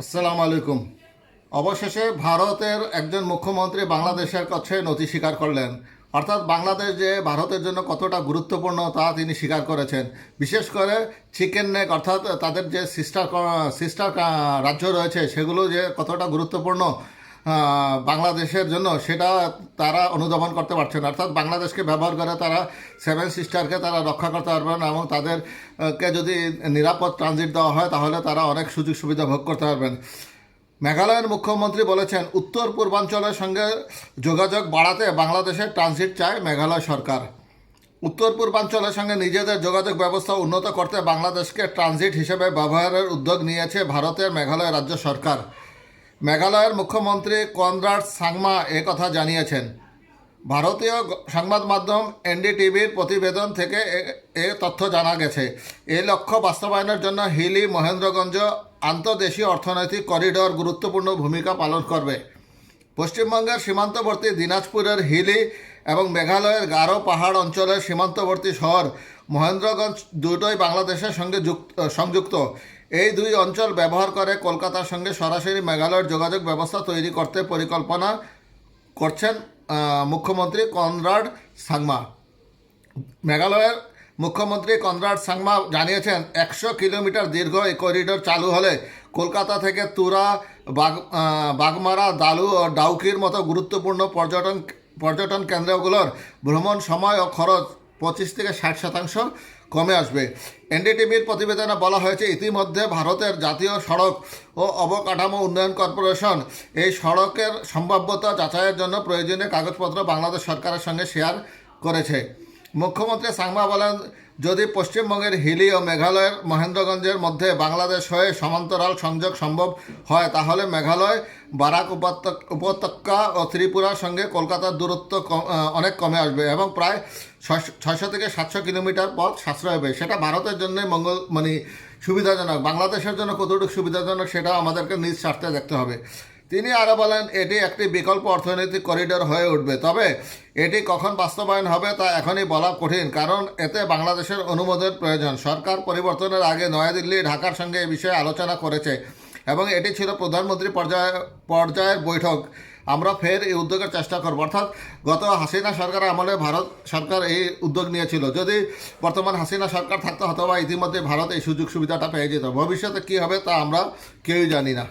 আসসালামু আলাইকুম। অবশেষে ভারতের একজন মুখ্যমন্ত্রী বাংলাদেশের কাছে নথি স্বীকার করলেন। অর্থাৎ বাংলাদেশ যে ভারতের জন্য কতটা গুরুত্বপূর্ণ তা তিনি স্বীকার করেছেন। বিশেষ করে চিকেন নেক, অর্থাৎ তাদের যে সিস্টার সিস্টার রাজ্য রয়েছে, সেগুলো যে কতটা গুরুত্বপূর্ণ বাংলাদেশের জন্য সেটা তারা অনুধাবন করতে পারছে না। অর্থাৎ বাংলাদেশকে ব্যবহার করে তারা সেভেন সিস্টারকে তারা রক্ষা করতে পারবেন এবং তাদেরকে যদি নিরাপদ ট্রানজিট দেওয়া হয়, তাহলে তারা অনেক সুযোগ সুবিধা ভোগ করতে পারবেন। মেঘালয়ের মুখ্যমন্ত্রী বলেছেন, উত্তর পূর্বাঞ্চলের সঙ্গে যোগাযোগ বাড়াতে বাংলাদেশের ট্রানজিট চায় মেঘালয় সরকার। উত্তর পূর্বাঞ্চলের সঙ্গে নিজেদের যোগাযোগ ব্যবস্থা উন্নত করতে বাংলাদেশকে ট্রানজিট হিসেবে ব্যবহারের উদ্যোগ নিয়েছে ভারতের মেঘালয় রাজ্য সরকার। মেঘালয়ের মুখ্যমন্ত্রী কনরাড সাংমা কথা জানিয়েছেন। ভারতীয় সংবাদ মাধ্যম এনডিটিভির প্রতিবেদন থেকে এ তথ্য জানা গেছে। এই লক্ষ্য বাস্তবায়নের জন্য হিলি, মহেন্দ্রগঞ্জ আন্তর্দেশীয় অর্থনৈতিক করিডোর গুরুত্বপূর্ণ ভূমিকা পালন করবে। পশ্চিমবঙ্গের সীমান্তবর্তী দিনাজপুরের হিলি এবং মেঘালয়ের গারো পাহাড় অঞ্চলের সীমান্তবর্তী শহর মহেন্দ্রগঞ্জ দুটোই বাংলাদেশের সঙ্গে যুক্ত সংযুক্ত। এই দুই অঞ্চল ব্যবহার করে কলকাতার সঙ্গে সরাসরি মেঘালয়ের যোগাযোগ ব্যবস্থা তৈরি করতে পরিকল্পনা করছেন মুখ্যমন্ত্রী কনরাড সাংমা। মেঘালয়ের মুখ্যমন্ত্রী কনরাড সাংমা জানিয়েছেন, একশো কিলোমিটার দীর্ঘ এই করিডোর চালু হলে কলকাতা থেকে তুরা, বাগ বাগমারা, দালু ও ডাউকির মতো গুরুত্বপূর্ণ পর্যটন পর্যটন কেন্দ্রগুলোর ভ্রমণ সময় ও খরচ পঁচিশ থেকে ষাট শতাংশ কমে আসবে। এনডিটিভির প্রতিবেদনে বলা হয়েছে, ইতিমধ্যে ভারতের জাতীয় সড়ক ও অবকাঠামো উন্নয়ন কর্পোরেশন এই সড়কের সম্ভাব্যতা যাচাইয়ের জন্য প্রয়োজনীয় কাগজপত্র বাংলাদেশ সরকারের সঙ্গে শেয়ার করেছে। মুখ্যমন্ত্রী সাংমা বলেন যদি পশ্চিমবঙ্গের হিলি ও মেঘালয়ের মহেন্দ্রগঞ্জের মধ্যে বাংলাদেশ হয়ে সমান্তরাল সংযোগ সম্ভব হয়, তাহলে মেঘালয়, বারাক উপত্যকা ও ত্রিপুরার সঙ্গে কলকাতার দূরত্ব অনেক কমে আসবে এবং প্রায় ছয়শো থেকে সাতশো কিলোমিটার পথ সাশ্রয় হবে। সেটা ভারতের জন্য মঙ্গল মানে সুবিধাজনক। বাংলাদেশের জন্য কতটুকু সুবিধাজনক সেটা আমাদেরকে নিজ স্বার্থে দেখতে হবে। তিনি আরও বলেন, এটি একটি বিকল্প অর্থনৈতিক করিডোর হয়ে উঠবে। তবে এটি কখন বাস্তবায়ন হবে তা এখনই বলা কঠিন, কারণ এতে বাংলাদেশের অনুমোদনের প্রয়োজন। সরকার পরিবর্তনের আগে নয়াদিল্লি, ঢাকার সঙ্গে এ বিষয়ে আলোচনা করেছে এবং এটি ছিল প্রধানমন্ত্রী পর্যায়ে পর্যায়ের বৈঠক। আমরা ফের এই উদ্যোগের চেষ্টা করব। অর্থাৎ গত হাসিনা সরকার আমলে ভারত সরকার এই উদ্যোগ নিয়েছিল। যদি বর্তমান হাসিনা সরকার থাকতো হয়তো বা ইতিমধ্যে ভারত এই সুযোগ সুবিধাটা পেয়ে যেত। ভবিষ্যতে কী হবে তা আমরা কেউই জানি না।